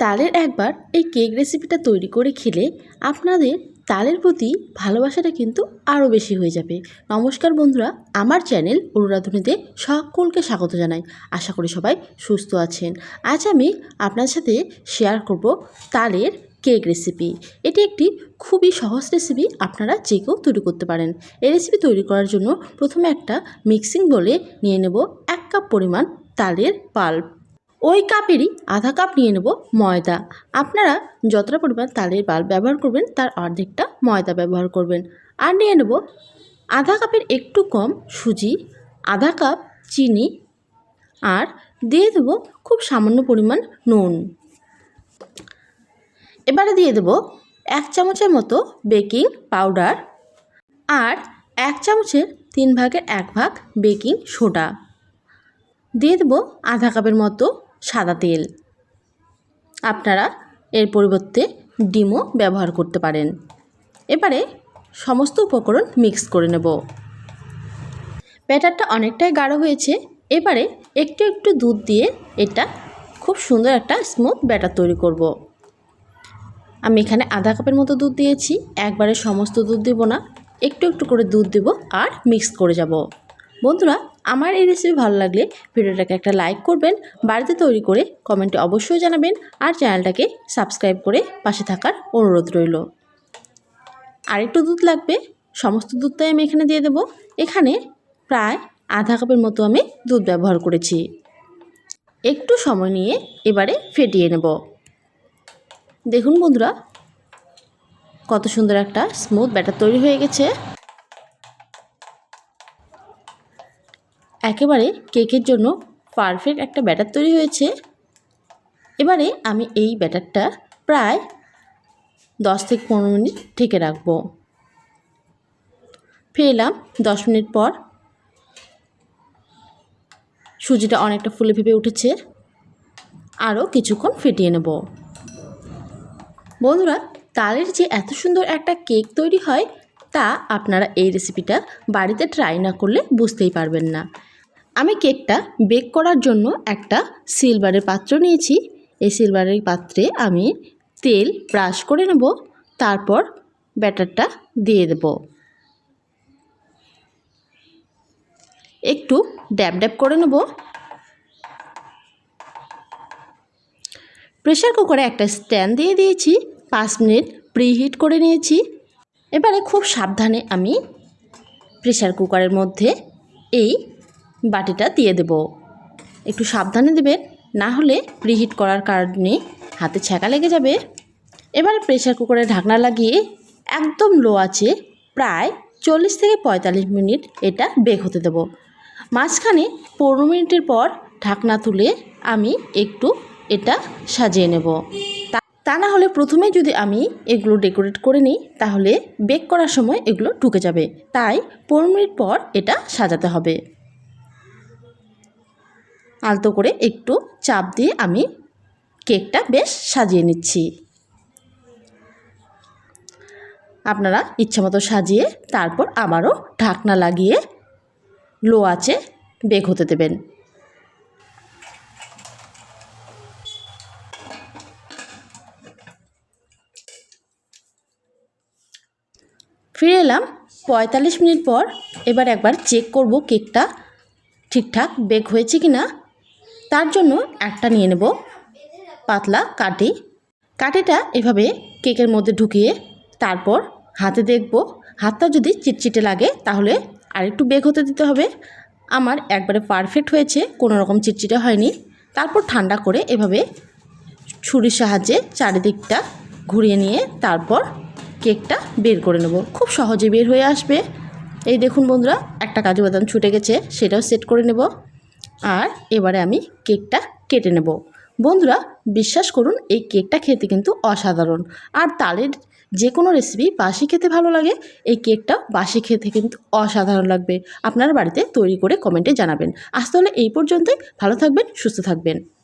তালের একবার এই কেক রেসিপিটা তৈরি করে খেলে আপনাদের তালের প্রতি ভালোবাসাটা কিন্তু আরও বেশি হয়ে যাবে। নমস্কার বন্ধুরা, আমার চ্যানেল অনুরাধনীতে সকলকে স্বাগত জানাই। আশা করি সবাই সুস্থ আছেন। আজ আমি আপনার সাথে শেয়ার করব তালের কেক রেসিপি এটি একটি খুবই সহজ রেসিপি আপনারা যে কেউ তৈরি করতে পারেন। এই রেসিপি তৈরি করার জন্য প্রথমে একটা মিক্সিং বলে নিয়ে নেব এক কাপ পরিমাণ তালের পাল্প ওই কাপেরই আধা কাপ নিয়ে নেব ময়দা। আপনারা যতটা পরিমাণ তালের বাল ব্যবহার করবেন, তার অর্ধেকটা ময়দা ব্যবহার করবেন। আর নিয়ে নেব আধা কাপের একটু কম সুজি, আধা কাপ চিনি আর দিয়ে দেবো খুব সামান্য পরিমাণ নুন। এবারে দিয়ে দেবো এক চামচের মতো বেকিং পাউডার আর এক চামচের তিন ভাগের এক ভাগ বেকিং সোডা। দিয়ে দেবো আধা কাপের মতো সাদা তেল। আপনারা এর পরিবর্তে ডিমও ব্যবহার করতে পারেন। এবারে সমস্ত উপকরণ মিক্স করে নেব। ব্যাটারটা অনেকটাই গাঢ় হয়েছে। এবারে একটু একটু দুধ দিয়ে এটা খুব সুন্দর একটা স্মুথ ব্যাটার তৈরি করব। আমি এখানে আধা কাপের মতো দুধ দিয়েছি। একবারে সমস্ত দুধ দেবো না। একটু একটু করে দুধ দেব আর মিক্স করে যাব। বন্ধুরা, আমার এই রেসিপি ভালো লাগলে ভিডিওটাকে একটা লাইক করবেন, বাড়িতে তৈরি করে কমেন্টে অবশ্যই জানাবেন আর চ্যানেলটাকে সাবস্ক্রাইব করে পাশে থাকার অনুরোধ রইল। আরেকটু দুধ লাগবে, সমস্ত দুধটাই আমি এখানে দিয়ে দেব। এখানে প্রায় আধা কাপের মতো আমি দুধ ব্যবহার করেছি। একটু সময় নিয়ে এবারে ফেটিয়ে নেব। দেখুন বন্ধুরা, কত সুন্দর একটা স্মুথ ব্যাটার তৈরি হয়ে গেছে। একেবারে কেকের জন্য পারফেক্ট একটা ব্যাটার তৈরি হয়েছে। এবারে আমি এই ব্যাটারটা প্রায় দশ থেকে পনেরো মিনিট ঢেকে রাখব। ফিরে এলাম দশ মিনিট পর। সুজিটা অনেকটা ফুলে ফেপে উঠেছে। আরও কিছুক্ষণ ফেটিয়ে নেব। বন্ধুরা, তালের যে এত সুন্দর একটা কেক তৈরি হয়, তা আপনারা এই রেসিপিটা বাড়িতে ট্রাই না করলে বুঝতেই পারবেন না। আমি কেকটা বেক করার জন্য একটা সিলভারের পাত্র নিয়েছি। এই সিলভারের পাত্রে আমি তেল ব্রাশ করে নেব, তারপর ব্যাটারটা দিয়ে দেব। একটু ড্যাব ড্যাব করে নেব। প্রেশার কুকারে একটা স্ট্যান্ড দিয়ে দিয়েছি, পাঁচ মিনিট প্রিহিট করে নিয়েছি। এবারে খুব সাবধানে আমি প্রেশার কুকারের মধ্যে এই বাটিটা দিয়ে দেব। একটু সাবধানে দেবেন, না হলে প্রিহিট করার কারণে হাতে ছ্যাঁকা লেগে যাবে। এবারে প্রেশার কুকারে ঢাকনা লাগিয়ে একদম লো আছে, প্রায় চল্লিশ থেকে পঁয়তাল্লিশ মিনিট এটা বেক হতে দেব। মাঝখানে পনেরো মিনিটের পর ঢাকনা তুলে আমি একটু এটা সাজিয়ে নেব। তা না হলে প্রথমে যদি আমি এগুলো ডেকোরেট করে নিই, তাহলে বেক করার সময় এগুলো ঢুকে যাবে। তাই পনেরো মিনিট পর এটা সাজাতে হবে। আলতো করে একটু চাপ দিয়ে আমি কেকটা বেশ সাজিয়ে নিচ্ছি। আপনারা ইচ্ছামতো সাজিয়ে তারপর আবারও ঢাকনা লাগিয়ে লো আছে বেক হতে দেবেন। ফিরে এলাম পঁয়তাল্লিশ মিনিট পর এবার একবার চেক করব কেকটা ঠিকঠাক বেক হয়েছে কি না তার জন্য একটা নিয়ে নেব পাতলা কাটি কাঠিটা এভাবে কেকের মধ্যে ঢুকিয়ে তারপর হাতে দেখব। হাতটা যদি চিটচিটে লাগে তাহলে আরেকটু বেক হতে দিতে হবে। আমার একবারে পারফেক্ট হয়েছে, কোনো রকম চিটচিটে হয়নি। তারপর ঠান্ডা করে এভাবে ছুরির সাহায্যে চারিদিকটা ঘুরিয়ে নিয়ে তারপর কেকটা বের করে নেব। খুব সহজে বের হয়ে আসবে। এই দেখুন বন্ধুরা, একটা কাজু বাদাম ছুটে গেছে, সেটাও সেট করে নেব। আর এবারে আমি কেকটা কেটে নেব। বন্ধুরা, বিশ্বাস করুন, এই কেকটা খেতে কিন্তু অসাধারণ। আর তালের যে কোনো রেসিপি বাসি খেতে ভালো লাগে, এই কেকটা বাসি খেতে কিন্তু অসাধারণ লাগবে। আপনার বাড়িতে তৈরি করে কমেন্টে জানাবেন। আজ তাহলে এই পর্যন্তই। ভালো থাকবেন, সুস্থ থাকবেন।